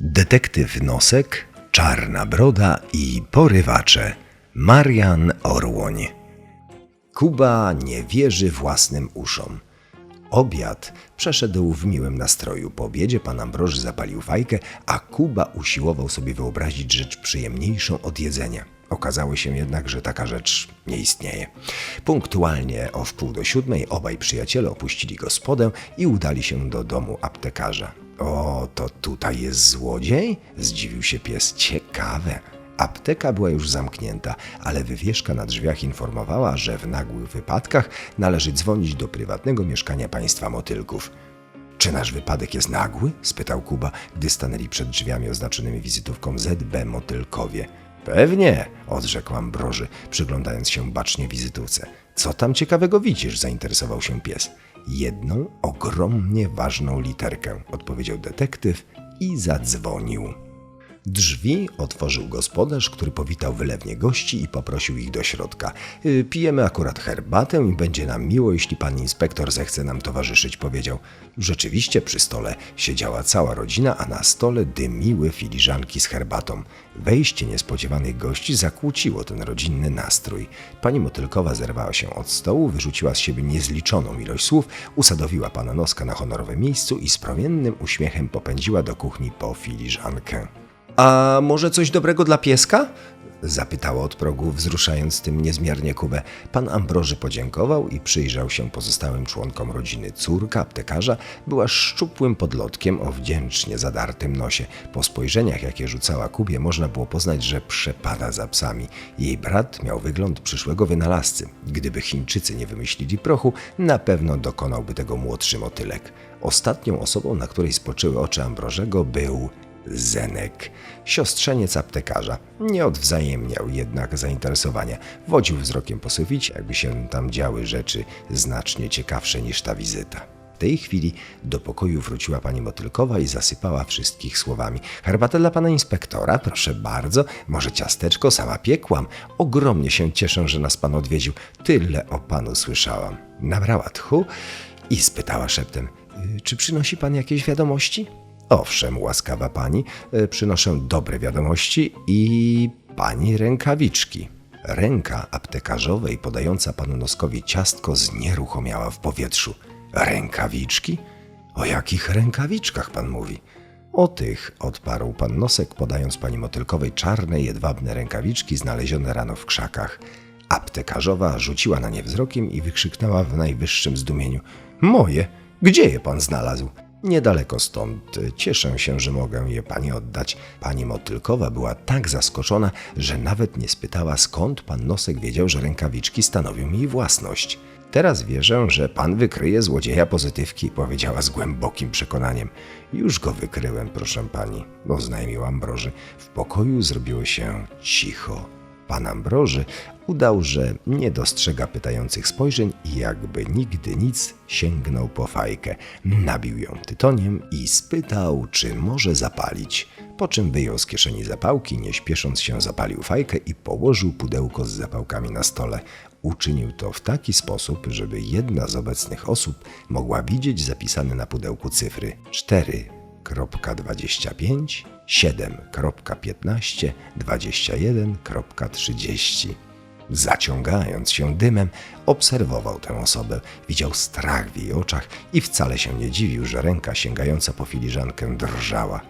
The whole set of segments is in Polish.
Detektyw Nosek, Czarna Broda i Porywacze. Marian Orłoń. Kuba nie wierzy własnym uszom. Obiad przeszedł w miłym nastroju. Po obiedzie pan Ambroży zapalił fajkę, a Kuba usiłował sobie wyobrazić rzecz przyjemniejszą od jedzenia. Okazało się jednak, że taka rzecz nie istnieje. Punktualnie o wpół do siódmej obaj przyjaciele opuścili gospodę i udali się do domu aptekarza. O, to tutaj jest złodziej? Zdziwił się pies. Ciekawe. Apteka była już zamknięta, ale wywieszka na drzwiach informowała, że w nagłych wypadkach należy dzwonić do prywatnego mieszkania państwa motylków. Czy nasz wypadek jest nagły? spytał Kuba, gdy stanęli przed drzwiami oznaczonymi wizytówką ZB Motylkowie. Pewnie, odrzekł Ambroży, przyglądając się bacznie wizytówce. Co tam ciekawego widzisz? zainteresował się pies. Jedną ogromnie ważną literkę, odpowiedział detektyw i zadzwonił. Drzwi otworzył gospodarz, który powitał wylewnie gości i poprosił ich do środka. Y, Pijemy akurat herbatę i będzie nam miło, jeśli pan inspektor zechce nam towarzyszyć, powiedział. Rzeczywiście przy stole siedziała cała rodzina, a na stole dymiły filiżanki z herbatą. Wejście niespodziewanych gości zakłóciło ten rodzinny nastrój. Pani Motylkowa zerwała się od stołu, wyrzuciła z siebie niezliczoną ilość słów, usadowiła pana Noska na honorowym miejscu i z promiennym uśmiechem popędziła do kuchni po filiżankę. A może coś dobrego dla pieska? Zapytała od progu, wzruszając tym niezmiernie Kubę. Pan Ambroży podziękował i przyjrzał się pozostałym członkom rodziny. Córka aptekarza była szczupłym podlotkiem o wdzięcznie zadartym nosie. Po spojrzeniach, jakie rzucała Kubie, można było poznać, że przepada za psami. Jej brat miał wygląd przyszłego wynalazcy. Gdyby Chińczycy nie wymyślili prochu, na pewno dokonałby tego młodszy motylek. Ostatnią osobą, na której spoczęły oczy Ambrożego, był Zenek, siostrzeniec aptekarza. Nie odwzajemniał jednak zainteresowania. Wodził wzrokiem po suficie, jakby się tam działy rzeczy znacznie ciekawsze niż ta wizyta. W tej chwili do pokoju wróciła pani Motylkowa i zasypała wszystkich słowami. Herbatę dla pana inspektora, proszę bardzo, może ciasteczko, sama piekłam. Ogromnie się cieszę, że nas pan odwiedził. Tyle o panu słyszałam. Nabrała tchu i spytała szeptem, "Y, czy przynosi pan jakieś wiadomości? Owszem, łaskawa pani, e, przynoszę dobre wiadomości i pani rękawiczki. Ręka aptekarzowej podająca panu Noskowi ciastko znieruchomiała w powietrzu. Rękawiczki? O jakich rękawiczkach pan mówi? O tych, odparł pan Nosek, podając pani Motylkowej czarne, jedwabne rękawiczki znalezione rano w krzakach. Aptekarzowa rzuciła na nie wzrokiem i wykrzyknęła w najwyższym zdumieniu. Moje? Gdzie je pan znalazł? Niedaleko stąd. Cieszę się, że mogę je pani oddać. Pani Motylkowa była tak zaskoczona, że nawet nie spytała, skąd pan Nosek wiedział, że rękawiczki stanowią jej własność. Teraz wierzę, że pan wykryje złodzieja pozytywki, powiedziała z głębokim przekonaniem. Już go wykryłem, proszę pani, oznajmił Ambroży. W pokoju zrobiło się cicho. Pan Ambroży udał, że nie dostrzega pytających spojrzeń i jakby nigdy nic sięgnął po fajkę, nabił ją tytoniem i spytał, czy może zapalić. Po czym wyjął z kieszeni zapałki, nie śpiesząc się zapalił fajkę i położył pudełko z zapałkami na stole. Uczynił to w taki sposób, żeby jedna z obecnych osób mogła widzieć zapisane na pudełku cyfry 4 7.25, 7.15, 21.30. Zaciągając się dymem, obserwował tę osobę, widział strach w jej oczach i wcale się nie dziwił, że ręka sięgająca po filiżankę drżała.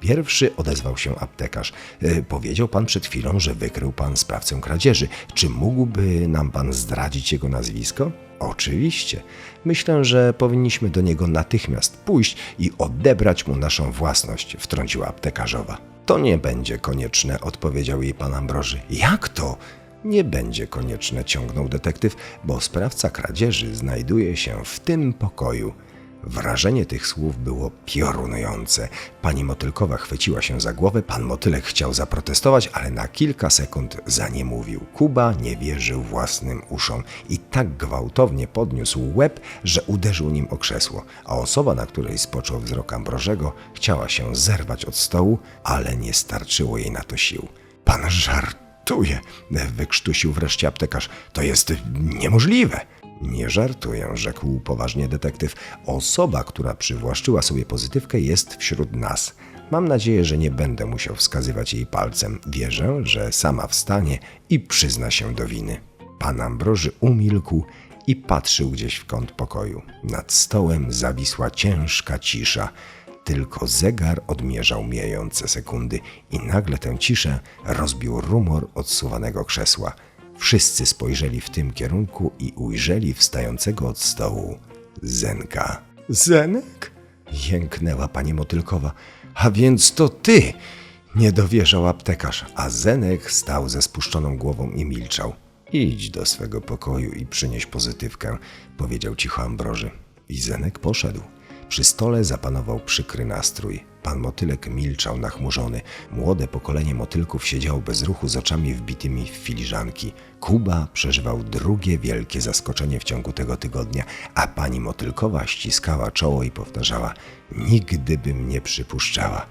Pierwszy odezwał się aptekarz. "E, Powiedział pan przed chwilą, że wykrył pan sprawcę kradzieży. Czy mógłby nam pan zdradzić jego nazwisko? Oczywiście. Myślę, że powinniśmy do niego natychmiast pójść i odebrać mu naszą własność, wtrąciła aptekarzowa. To nie będzie konieczne, odpowiedział jej pan Ambroży. Jak to? Nie będzie konieczne, ciągnął detektyw, bo sprawca kradzieży znajduje się w tym pokoju. Wrażenie tych słów było piorunujące. Pani Motylkowa chwyciła się za głowę, pan Motylek chciał zaprotestować, ale na kilka sekund zaniemówił. Kuba nie wierzył własnym uszom i tak gwałtownie podniósł łeb, że uderzył nim o krzesło, a osoba, na której spoczął wzrok Ambrożego, chciała się zerwać od stołu, ale nie starczyło jej na to sił. Pan żartuje, wykrztusił wreszcie aptekarz. To jest niemożliwe. Nie żartuję, rzekł poważnie detektyw. Osoba, która przywłaszczyła sobie pozytywkę, jest wśród nas. Mam nadzieję, że nie będę musiał wskazywać jej palcem. Wierzę, że sama wstanie i przyzna się do winy. Pan Ambroży umilkł i patrzył gdzieś w kąt pokoju. Nad stołem zawisła ciężka cisza. Tylko zegar odmierzał mijające sekundy i nagle tę ciszę rozbił rumor odsuwanego krzesła. Wszyscy spojrzeli w tym kierunku i ujrzeli wstającego od stołu Zenka. Zenek? Jęknęła pani Motylkowa. A więc to ty! Nie dowierzał aptekarz, a Zenek stał ze spuszczoną głową i milczał. Idź do swego pokoju i przynieś pozytywkę, powiedział cicho Ambroży. I Zenek poszedł. Przy stole zapanował przykry nastrój. Pan Motylek milczał nachmurzony. Młode pokolenie motylków siedziało bez ruchu z oczami wbitymi w filiżanki. Kuba przeżywał drugie wielkie zaskoczenie w ciągu tego tygodnia, a pani Motylkowa ściskała czoło i powtarzała: Nigdy bym nie przypuszczała.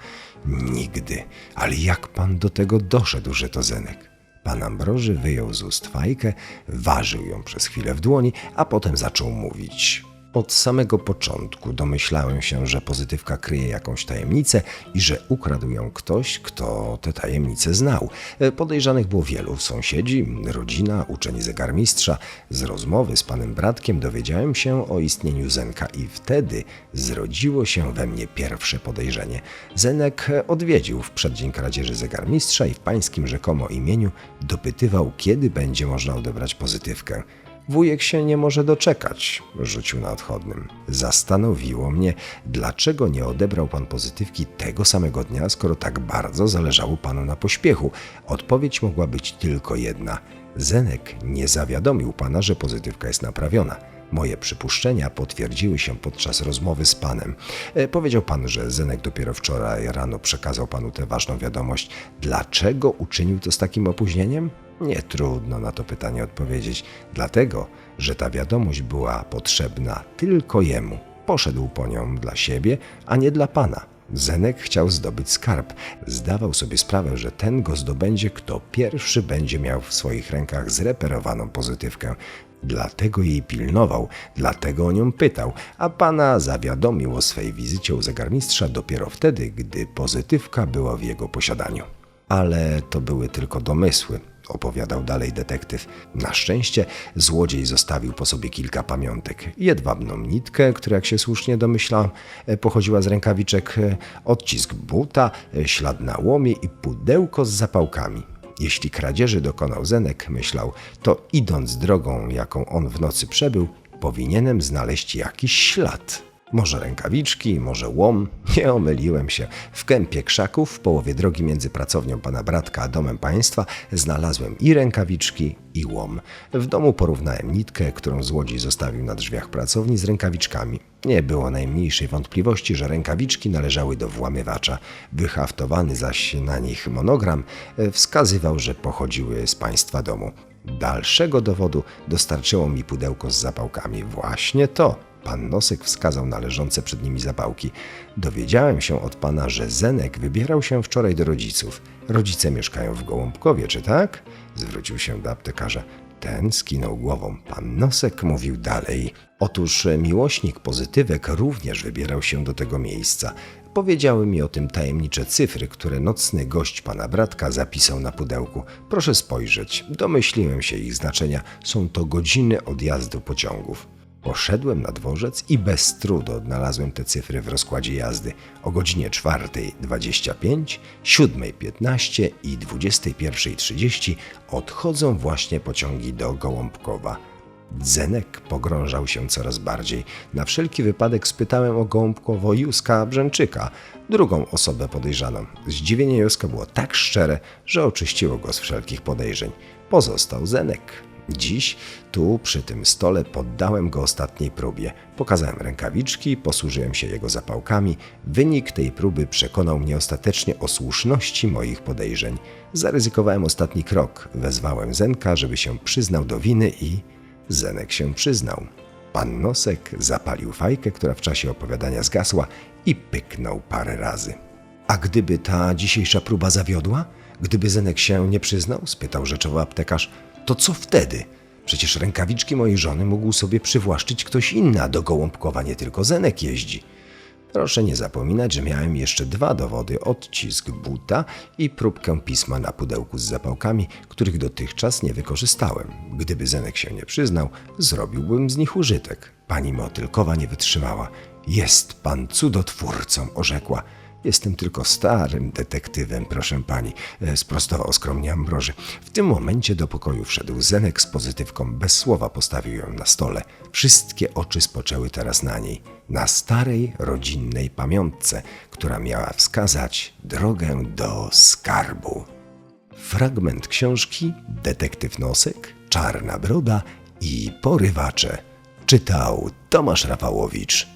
Nigdy. Ale jak pan do tego doszedł, że to Zenek? Pan Ambroży wyjął z ust fajkę, ważył ją przez chwilę w dłoni, a potem zaczął mówić. Od samego początku domyślałem się, że pozytywka kryje jakąś tajemnicę i że ukradł ją ktoś, kto tę tajemnicę znał. E, Podejrzanych było wielu sąsiedzi, rodzina, uczeń zegarmistrza. Z rozmowy z panem Bratkiem dowiedziałem się o istnieniu Zenka i wtedy zrodziło się we mnie pierwsze podejrzenie. Zenek odwiedził w przeddzień kradzieży zegarmistrza i w pańskim rzekomo imieniu dopytywał, kiedy będzie można odebrać pozytywkę. Wujek się nie może doczekać, rzucił na odchodnym. Zastanowiło mnie, dlaczego nie odebrał pan pozytywki tego samego dnia, skoro tak bardzo zależało panu na pośpiechu. Odpowiedź mogła być tylko jedna. Zenek nie zawiadomił pana, że pozytywka jest naprawiona. Moje przypuszczenia potwierdziły się podczas rozmowy z panem. E, powiedział pan, że Zenek dopiero wczoraj rano przekazał panu tę ważną wiadomość. Dlaczego uczynił to z takim opóźnieniem? Nie trudno na to pytanie odpowiedzieć, dlatego, że ta wiadomość była potrzebna tylko jemu. Poszedł po nią dla siebie, a nie dla pana. Zenek chciał zdobyć skarb. Zdawał sobie sprawę, że ten go zdobędzie, kto pierwszy będzie miał w swoich rękach zreperowaną pozytywkę. Dlatego jej pilnował, dlatego o nią pytał, a pana zawiadomił o swej wizycie u zegarmistrza dopiero wtedy, gdy pozytywka była w jego posiadaniu. Ale to były tylko domysły opowiadał dalej detektyw. Na szczęście złodziej zostawił po sobie kilka pamiątek. Jedwabną nitkę, która jak się słusznie domyślał, pochodziła z rękawiczek, odcisk buta, ślad na łomie i pudełko z zapałkami. Jeśli kradzieży dokonał Zenek, myślał, to idąc drogą, jaką on w nocy przebył, powinienem znaleźć jakiś ślad. Może rękawiczki, może łom. Nie omyliłem się. W kępie krzaków, w połowie drogi między pracownią pana Bratka a domem państwa, znalazłem i rękawiczki, i łom. W domu porównałem nitkę, którą złodziej zostawił na drzwiach pracowni z rękawiczkami. Nie było najmniejszej wątpliwości, że rękawiczki należały do włamywacza. Wyhaftowany zaś na nich monogram wskazywał, że pochodziły z państwa domu. Dalszego dowodu dostarczyło mi pudełko z zapałkami. Właśnie to. Pan Nosek wskazał na leżące przed nimi zapałki. Dowiedziałem się od pana, że Zenek wybierał się wczoraj do rodziców. Rodzice mieszkają w Gołąbkowie, czy tak? Zwrócił się do aptekarza. Ten skinął głową. Pan Nosek mówił dalej. Otóż miłośnik pozytywek również wybierał się do tego miejsca. Powiedziały mi o tym tajemnicze cyfry, które nocny gość pana bratka zapisał na pudełku. Proszę spojrzeć. Domyśliłem się ich znaczenia. Są to godziny odjazdu pociągów. Poszedłem na dworzec i bez trudu odnalazłem te cyfry w rozkładzie jazdy. O godzinie 4.25, 7.15 i 21.30 odchodzą właśnie pociągi do Gołąbkowa. Dzenek pogrążał się coraz bardziej. Na wszelki wypadek spytałem o Gołąbkowo Józka Brzęczyka, drugą osobę podejrzaną. Zdziwienie Józka było tak szczere, że oczyściło go z wszelkich podejrzeń. Pozostał Zenek. Dziś tu przy tym stole poddałem go ostatniej próbie. Pokazałem rękawiczki, posłużyłem się jego zapałkami. Wynik tej próby przekonał mnie ostatecznie o słuszności moich podejrzeń. Zaryzykowałem ostatni krok. Wezwałem Zenka, żeby się przyznał do winy i Zenek się przyznał. Pan Nosek zapalił fajkę, która w czasie opowiadania zgasła i pyknął parę razy. A gdyby ta dzisiejsza próba zawiodła? Gdyby Zenek się nie przyznał? spytał rzeczowo aptekarz. To co wtedy? Przecież rękawiczki mojej żony mógł sobie przywłaszczyć ktoś inny, a do Gołąbkowa nie tylko Zenek jeździ. Proszę nie zapominać, że miałem jeszcze dwa dowody: odcisk buta i próbkę pisma na pudełku z zapałkami, których dotychczas nie wykorzystałem. Gdyby Zenek się nie przyznał, zrobiłbym z nich użytek. Pani Motylkowa nie wytrzymała. Jest pan cudotwórcą, orzekła. Jestem tylko starym detektywem, proszę pani, e, sprostował skromnie Ambroży. W tym momencie do pokoju wszedł Zenek z pozytywką, bez słowa postawił ją na stole. Wszystkie oczy spoczęły teraz na niej, na starej, rodzinnej pamiątce, która miała wskazać drogę do skarbu. Fragment książki Detektyw Nosek, Czarna Broda i Porywacze. Czytał Tomasz Rafałowicz.